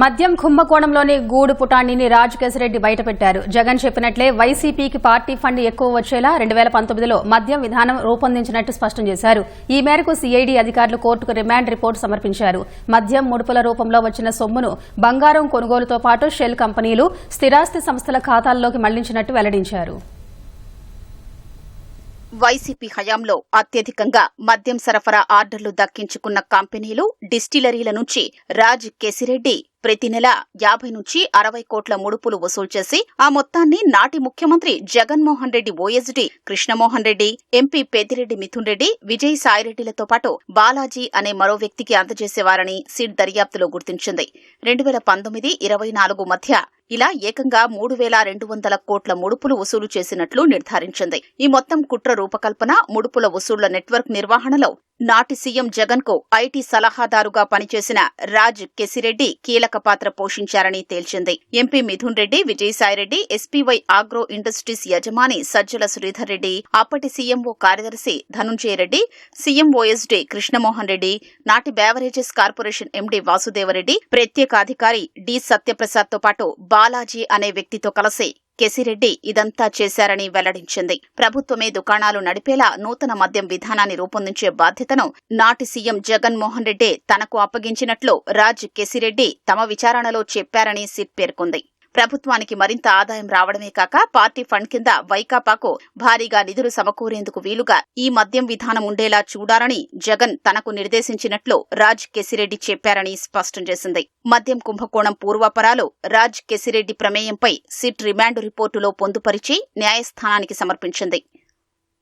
మద్యం కుంభకోణంలోని గూడు పుటాణిని రాజ్ బయటపెట్టారు. జగన్ చెప్పినట్లే వైసీపీకి పార్టీ ఫండ్ ఎక్కువ వచ్చేలా రెండు వేల పంతొమ్మిదిలో మద్యం విధానం రూపొందించినట్టు స్పష్టం చేశారు. ఈ మేరకు సీఐడీ అధికారులు కోర్టుకు రిమాండ్ రిపోర్టు సమర్పించారు. మద్యం ముడుపుల రూపంలో వచ్చిన సొమ్మును బంగారం కొనుగోలుతో పాటు షెల్ కంపెనీలు స్థిరాస్తి సంస్థల ఖాతాల్లోకి మళ్ళించినట్టు వెల్లడించారు. వైసీపీ హయాంలో అత్యధికంగా మద్యం సరఫరా ఆర్డర్లు దక్కించుకున్న కంపెనీలు డిస్టిలరీల నుంచి రాజ్ కేసిరెడ్డి ప్రతి నెల యాభై నుంచి అరవై కోట్ల ముడుపులు వసూలు చేసి ఆ మొత్తాన్ని నాటి ముఖ్యమంత్రి జగన్మోహన్ రెడ్డి ఓఎస్డీ కృష్ణమోహన్ రెడ్డి ఎంపీ పెద్దిరెడ్డి మిథున్ రెడ్డి విజయ్ సాయిరెడ్డిలతో పాటు బాలాజీ అనే మరో వ్యక్తికి అందజేసేవారని సిట్ దర్యాప్తులో గుర్తించింది. రెండు వేల పంతొమ్మిది ఇరవై నాలుగు మధ్య ఇలా ఏకంగా మూడు వేల రెండు వందల కోట్ల ముడుపులు వసూలు చేసినట్లు నిర్ధారించింది. ఈ మొత్తం కుట్ర రూపకల్పన ముడుపుల వసూళ్ళ నెట్వర్క్ నిర్వహణలో నాటి సీఎం జగన్కు ఐటీ సలహాదారుగా పనిచేసిన రాజ్ కెసిరెడ్డి కీలక పాత్ర పోషించారని తేల్చింది. MP Mithun Reddy Vijayasaireddy SPY agro industries యజమాని సజ్జల శ్రీధర్ రెడ్డి అప్పటి సీఎంఓ కార్యదర్శి ధనుంజయ రెడ్డి సీఎంఓఎస్డి కృష్ణమోహన్ రెడ్డి నాటి బేవరేజెస్ కార్పొరేషన్ ఎండీ వాసుదేవరెడ్డి ప్రత్యేక అధికారి డి సత్యప్రసాద్తో పాటు బాలాజీ అనే వ్యక్తితో కలిసి కెసిరెడ్డి ఇదంతా చేశారని వెల్లడించింది. ప్రభుత్వమే దుకాణాలు నడిపేలా నూతన మద్యం విధానాన్ని రూపొందించే బాధ్యతను నాటి సీఎం జగన్మోహన్ రెడ్డి తనకు అప్పగించినట్లు రాజ్ కెసిరెడ్డి తమ విచారణలో చెప్పారని సిట్ పేర్కొంది. ప్రభుత్వానికి మరింత ఆదాయం రావడమే కాక పార్టీ ఫండ్ కింద వైకాపాకు భారీగా నిధులు సమకూరేందుకు వీలుగా ఈ మద్యం విధానం ఉండేలా చూడాలని జగన్ తనకు నిర్దేశించినట్లు రాజ్ కెసిరెడ్డి చెప్పారని స్పష్టం చేసింది. మద్యం కుంభకోణం పూర్వాపరాలు రాజ్ కెసిరెడ్డి ప్రమేయంపై సిట్ రిమాండ్ రిపోర్టులో పొందుపరిచి న్యాయస్థానానికి సమర్పించింది.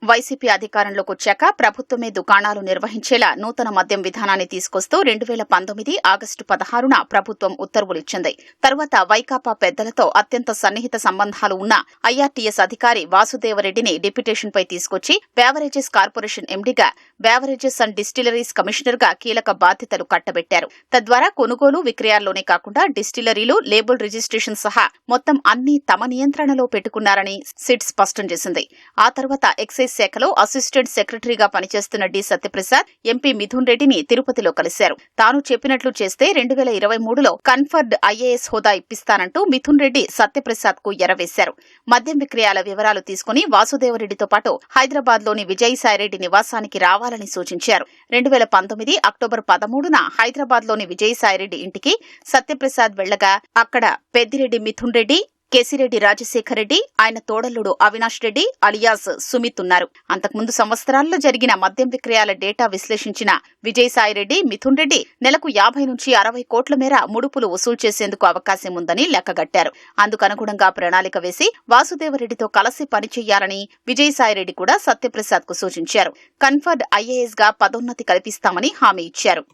వైసీపీ అధికారంలోకి వచ్చాక ప్రభుత్వమే దుకాణాలు నిర్వహించేలా నూతన మద్యం విధానాన్ని తీసుకొస్తూ రెండు వేల పంతొమ్మిది ఆగస్టు పదహారున ప్రభుత్వం ఉత్తర్వులిచ్చింది. తర్వాత వైకాపా పెద్దలతో అత్యంత సన్నిహిత సంబంధాలు ఉన్న ఐఆర్టీఎస్ అధికారి వాసుదేవరెడ్డిని డిప్యుటేషన్పై తీసుకొచ్చి బేవరేజెస్ కార్పొరేషన్ ఎండీగా బేవరేజెస్ అండ్ డిస్టిలరీస్ కమిషనర్గా కీలక బాధ్యతలు కట్టబెట్టారు. తద్వారా కొనుగోలు విక్రయాల్లోనే కాకుండా డిస్టిలరీలు లేబుల్ రిజిస్ట్రేషన్ సహా మొత్తం అన్ని తమ నియంత్రణలో పెట్టుకున్నారని సిట్ స్పష్టం చేసింది. ఆ తర్వాత ఎక్సైజ్ శాఖలో అసిస్టెంట్ సెక్రటరీగా పనిచేస్తున్న డి సత్యప్రసాద్ ఎంపీ మిథున్ రెడ్డిని తిరుపతిలో కలిశారు. తాను చెప్పినట్లు చేస్తే రెండు వేల ఇరవై మూడులో కన్ఫర్డ్ ఐఏఎస్ హోదా ఇప్పిస్తానంటూ మిథున్ రెడ్డి సత్యప్రసాద్కు ఎరవేశారు మద్యం విక్రయాల వివరాలు తీసుకుని వాసుదేవరెడ్డితో పాటు హైదరాబాద్లోని విజయసాయిరెడ్డి నివాసానికి రావాలని సూచించారు. రెండు వేల పంతొమ్మిది అక్టోబర్ పదమూడున హైదరాబాద్లోని విజయసాయిరెడ్డి ఇంటికి సత్యప్రసాద్ వెళ్ళగా అక్కడ పెద్దిరెడ్డి మిథున్ రెడ్డి కేసిరెడ్డి రాజశేఖర్ రెడ్డి ఆయన తోడల్లుడు అవినాష్ రెడ్డి అలియాస్ సుమిత్ ఉన్నారు అంతకుముందు సంవత్సరాల్లో జరిగిన మద్యం విక్రయాల డేటా విశ్లేషించిన విజయసాయిరెడ్డి మిథున్ రెడ్డి నెలకు యాభై నుంచి అరవై కోట్ల మేర ముడుపులు వసూలు చేసేందుకు అవకాశం ఉందని లెక్కగట్టారు అందుకనుగుణంగా ప్రణాళిక వేసి వాసుదేవరెడ్డితో కలిసి పనిచేయాలని విజయసాయిరెడ్డి కూడా సత్యప్రసాద్కు సూచించారు. కన్ఫర్డ్ ఐఏఎస్గా పదోన్నతి కల్పిస్తామని హామీ ఇచ్చారు.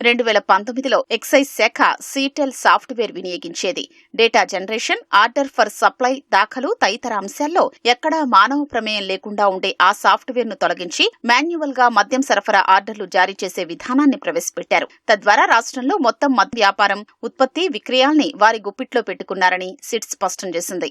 రెండు వేల పంతొమ్మిదిలో ఎక్సైజ్ శాఖ Seattle software వినియోగించేది. Data generation order for supply దాఖలు తదితర అంశాల్లో ఎక్కడా మానవ ప్రమేయం లేకుండా ఉండే ఆ సాఫ్ట్వేర్ను తొలగించి మాన్యువల్గా మద్యం సరఫరా ఆర్డర్లు జారీ చేసే విధానాన్ని ప్రవేశపెట్టారు. తద్వారా రాష్ట్రంలో మొత్తం మద్య వ్యాపారం ఉత్పత్తి విక్రయాల్ని వారి గుప్పిట్లో పెట్టుకున్నారని సిట్ స్పష్టం చేసింది.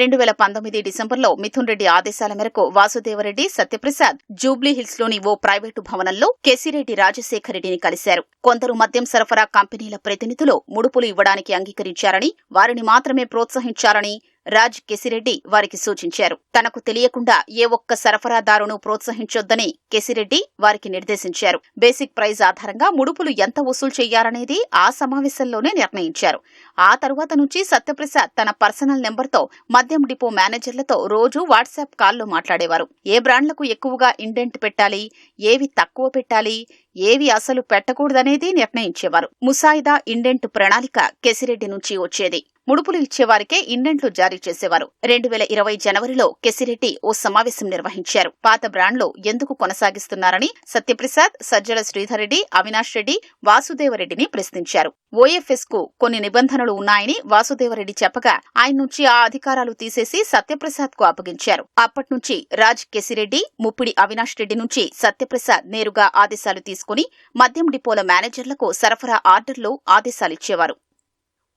రెండు వేల పంతొమ్మిది డిసెంబర్లో మిథున్ రెడ్డి ఆదేశాల మేరకు వాసుదేవరెడ్డి సత్యప్రసాద్ జూబ్లీ హిల్స్లోని ఓ ప్రైవేటు భవనంలో కేసిరెడ్డి రాజశేఖర్ రెడ్డిని కలిశారు. కొందరు మద్యం సరఫరా కంపెనీల ప్రతినిధులు ముడుపులు ఇవ్వడానికి అంగీకరించారని వారిని మాత్రమే ప్రోత్సహించారని రాజ్ కెసిరెడ్డి వారికి సూచించారు. తనకు తెలియకుండా ఏ ఒక్క సరఫరాదారును ప్రోత్సహించొద్దని కెసిరెడ్డి వారికి నిర్దేశించారు. బేసిక్ ప్రైజ్ ఆధారంగా ముడుపులు ఎంత వసూలు చేయాలనేది ఆ సమావేశంలోనే నిర్ణయించారు. ఆ తరువాత నుంచి సత్యప్రసాద్ తన పర్సనల్ నెంబర్తో మద్యం డిపో మేనేజర్లతో రోజు వాట్సాప్ కాల్లో మాట్లాడేవారు. ఏ బ్రాండ్లకు ఎక్కువగా ఇండెంట్ పెట్టాలి ఏవి తక్కువ పెట్టాలి ఏవి అసలు పెట్టకూడదనేది నిర్ణయించేవారు. ముసాయిదా ఇండెంట్ ప్రణాళిక కెసిరెడ్డి నుంచి వచ్చేది. ముడుపులు ఇచ్చేవారికే ఇండెంట్లు జారీ చేసేవారు. రెండు వేల ఇరవై జనవరిలో కెసిరెడ్డి ఓ సమావేశం నిర్వహించారు. పాత బ్రాండ్లు ఎందుకు కొనసాగిస్తున్నారని సత్యప్రసాద్ సజ్జల శ్రీధర్రెడ్డి అవినాష్ రెడ్డి వాసుదేవరెడ్డిని ప్రశ్నించారు. ఓఎఫ్ఎస్కు కొన్ని నిబంధనలు ఉన్నాయని వాసుదేవరెడ్డి చెప్పగా ఆయన నుంచి ఆ అధికారాలు తీసేసి సత్యప్రసాద్కు అప్పగించారు. అప్పట్నుంచి రాజ్ కెసిరెడ్డి ముప్పిడి అవినాష్ రెడ్డి నుంచి సత్యప్రసాద్ నేరుగా ఆదేశాలు తీసుకుని మద్యం డిపోల మేనేజర్లకు సరఫరా ఆర్డర్లు ఆదేశాలిచ్చేవారు.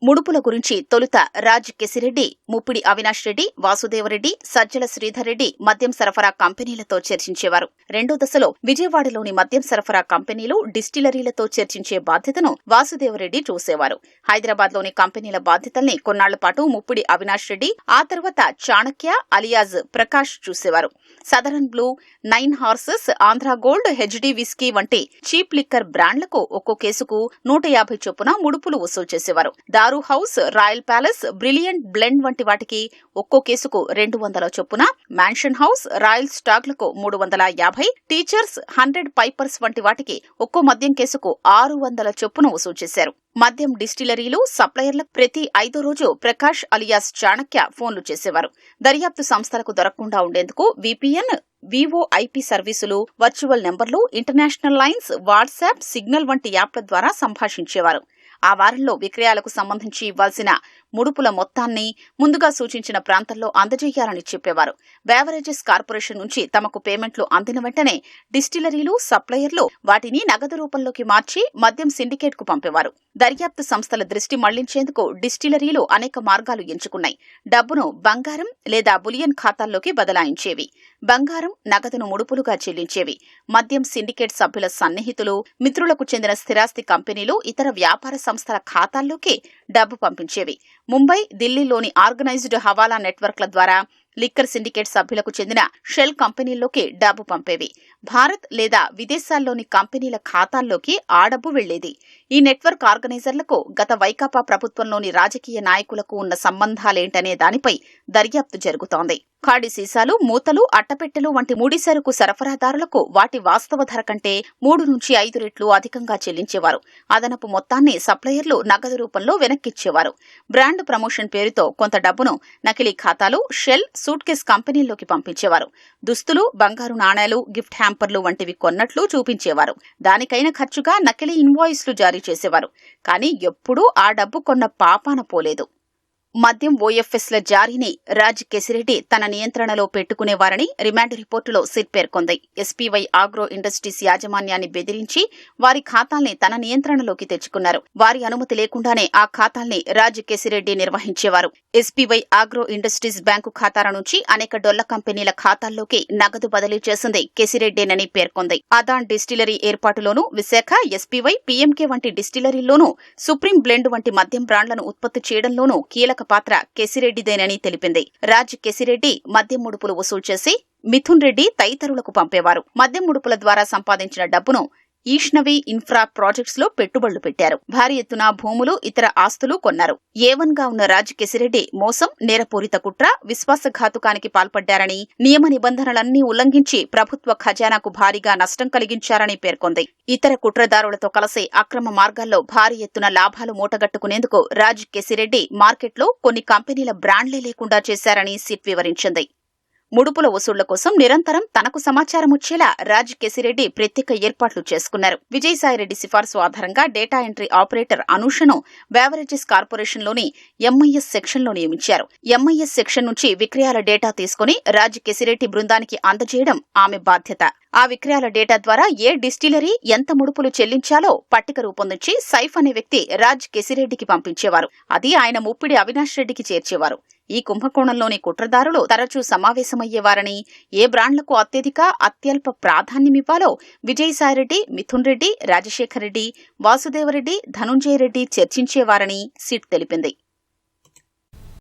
ముడుపుల గురించి తొలుత రాజ్ కెసిరెడ్డి ముప్పిడి అవినాష్ రెడ్డి వాసుదేవరెడ్డి సజ్జల శ్రీధర్ రెడ్డి మద్యం సరఫరా కంపెనీలతో చర్చించేవారు. రెండో దశలో విజయవాడలోని మద్యం సరఫరా కంపెనీలు డిస్టిలరీలతో చర్చించే బాధ్యతను వాసుదేవరెడ్డి చూసేవారు. హైదరాబాద్లోని కంపెనీల బాధ్యతల్ని కొన్నాళ్ళ పాటు ముప్పిడి అవినాష్ రెడ్డి ఆ తర్వాత చాణక్య అలియాజ్ ప్రకాష్ చూసేవారు. Southern blue nine horses Andhra gold HD whisky వంటి చీప్ లిక్కర్ బ్రాండ్లకు ఒక్కో కేసుకు నూట యాభై చొప్పున ముడుపులు వసూలు చేసేవారు. Daru house royal palace brilliant blend వంటి వాటికి ఒక్కో కేసుకు రెండు వందల చొప్పున మ్యాన్షన్ హౌస్ రాయల్ స్టాక్లకు మూడు వందల యాభై టీచర్స్ హండ్రెడ్ పైపర్స్ వంటి వాటికి ఒక్కో మద్యం కేసుకు ఆరు వందల చొప్పున వసూలు చేశారు. మద్యం డిస్టిలరీలు సప్లయర్ల ప్రతి ఐదో రోజు ప్రకాష్ అలియాస్ చాణక్య ఫోన్లు చేసేవారు. దర్యాప్తు సంస్థలకు దొరకకుండా ఉండేందుకు విపిఎన్ వివోఐపి సర్వీసులు వర్చువల్ నెంబర్లు ఇంటర్నేషనల్ లైన్స్ వాట్సాప్ సిగ్నల్ వంటి యాప్ల ద్వారా సంభాషించేవారు. ఆ వారంలో విక్రయాలకు సంబంధించి ఇవ్వాల్సిన ముడుపుల మొత్తాన్ని ముందుగా సూచించిన ప్రాంతంలో అందజేయాలని చెప్పేవారు. బేవరేజెస్ కార్పొరేషన్ నుంచి తమకు పేమెంట్లు అందిన వెంటనే డిస్టిలరీలు సప్లయర్లు వాటిని నగదు రూపంలోకి మార్చి మద్యం సిండికేట్కు పంపేవారు. దర్యాప్తు సంస్థల దృష్టి మళ్ళించేందుకు డిస్టిలరీలు అనేక మార్గాలు ఎంచుకున్నాయి. డబ్బును బంగారం లేదా బులియన్ ఖాతాల్లోకి బదలాయించేవి. బంగారం నగదును ముడుపులుగా చెల్లించేవి. మద్యం సిండికేట్ సభ్యుల సన్నిహితులు మిత్రులకు చెందిన స్థిరాస్తి కంపెనీలు ఇతర వ్యాపార సంస్థల ఖాతాల్లోకి డబ్బు పంపించేవి. ముంబై ఢిల్లీలోని ఆర్గనైజ్డ్ హవాలా నెట్వర్క్ల ద్వారా లిక్కర్ సిండికేట్ సభ్యులకు చెందిన షెల్ కంపెనీల్లోకి డబ్బు పంపేవి. భారత్ లేదా విదేశాల్లోని కంపెనీల ఖాతాల్లోకి ఆ డబ్బు వెళ్ళేది ఈ నెట్వర్క్ ఆర్గనైజర్లకు గత వైకాపా ప్రభుత్వంలోని రాజకీయ నాయకులకు ఉన్న సంబంధాలేంటనే దానిపై దర్యాప్తు జరుగుతోంది. ఖాళీ సీసాలు మూతలు అట్టపెట్టెలు వంటి ముడి సరుకు సరఫరాదారులకు వాటి వాస్తవ ధర కంటే మూడు నుంచి ఐదు రెట్లు అధికంగా చెల్లించేవారు. అదనపు మొత్తాన్ని సప్లయర్లు నగదు రూపంలో వెనక్కిచ్చేవారు. బ్రాండ్ ప్రమోషన్ పేరుతో కొంత డబ్బును నకిలీ ఖాతాలు షెల్ సూట్ కేస్ కంపెనీల్లోకి పంపించేవారు. దుస్తులు బంగారు నాణేలు గిఫ్ట్ హ్యాంప్ హ్యాంపర్లు వంటివి కొన్నట్లు చూపించేవారు. దానికైన ఖర్చుగా నకిలీ ఇన్వాయిస్లు జారీ చేసేవారు. కానీ ఎప్పుడూ ఆ డబ్బు కొన్న పాపాన పోలేదు. మద్యం ఓఎఫ్ఎస్ల జారీని రాజ్ కెసిరెడ్డి తన నియంత్రణలో పెట్టుకునేవారని రిమాండ్ రిపోర్టులో సిట్ పేర్కొంది. ఎస్పీవై ఆగ్రో ఇండస్ట్రీస్ యాజమాన్యాన్ని బెదిరించి వారి ఖాతాల్ని తన నియంత్రణలోకి తెచ్చుకున్నారు. వారి అనుమతి లేకుండానే ఆ ఖాతాల్ని రాజ్ కెసిరెడ్డి నిర్వహించేవారు. ఎస్పీవై ఆగ్రో ఇండస్ట్రీస్ బ్యాంకు ఖాతాల నుంచి అనేక డొల్ల కంపెనీల ఖాతాల్లోకి నగదు బదిలీ చేసింది కెసిరెడ్డేనని పేర్కొంది. అదాన్ డిస్టిలరీ ఏర్పాటులోనూ విశాఖ ఎస్పీవై పీఎంకే వంటి డిస్టిలరీల్లోనూ సుప్రీం బ్లెండ్ వంటి మద్యం బ్రాండ్లను ఉత్పత్తి చేయడంలోనూ కీలక పాత్ర కెసిరెడ్డిదేనని తెలిపింది. రాజ్ కెసిరెడ్డి మద్యం ముడుపులు వసూలు చేసి మిథున్ రెడ్డి తదితరులకు పంపేవారు. మద్యం ముడుపుల ద్వారా సంపాదించిన డబ్బును ఈష్ణవి ఇన్ఫ్రా ప్రాజెక్ట్స్లో పెట్టుబడులు పెట్టారు. భారీ ఎత్తున భూములు ఇతర ఆస్తులు కొన్నారు. ఏవన్గా ఉన్న రాజ్ మోసం నేరపూరిత కుట్ర విశ్వాసఘాతుకానికి పాల్పడ్డారని నియమ నిబంధనలన్నీ ఉల్లంఘించి ప్రభుత్వ ఖజానాకు భారీగా నష్టం కలిగించారని పేర్కొంది. ఇతర కుట్రదారులతో కలిసి అక్రమ మార్గాల్లో భారీ ఎత్తున లాభాలు మూటగట్టుకునేందుకు రాజ్ మార్కెట్లో కొన్ని కంపెనీల బ్రాండ్లే లేకుండా చేశారని సిట్ వివరించింది. ముడుపుల వసూళ్ళ కోసం నిరంతరం తనకు సమాచారం వచ్చేలా రాజ్ కేసిరెడ్డి ప్రత్యేక ఏర్పాట్లు చేసుకున్నారు. విజయసాయిరెడ్డి సిఫార్సు ఆధారంగా డేటా ఎంట్రీ ఆపరేటర్ అనూషను బేవరేజెస్ కార్పొరేషన్లోని ఎంఐఎస్ సెక్షన్లో నియమించారు. ఎంఐఎస్ సెక్షన్ నుంచి విక్రయాల డేటా తీసుకుని రాజ్ కెసిరెడ్డి బృందానికి అందజేయడం ఆమె బాధ్యత. ఆ విక్రయాల డేటా ద్వారా ఏ డిస్టిలరీ ఎంత ముడుపులు చెల్లించాలో పట్టిక రూపొందించి సైఫ్ అనే వ్యక్తి రాజ్ కెసిరెడ్డికి పంపించేవారు. అది ఆయన ముప్పిడి అవినాష్ రెడ్డికి చేర్చేవారు. ఈ కుంభకోణంలోని కుట్రదారులు తరచూ సమావేశమయ్యేవారని ఏ బ్రాండ్లకు అత్యధిక అత్యల్ప ప్రాధాన్యమివ్వాలో విజయసాయిరెడ్డి మిథున్ రెడ్డి రాజశేఖర్ రెడ్డి వాసుదేవరెడ్డి ధనుంజయ రెడ్డి చర్చించేవారని సిట్ తెలిపింది.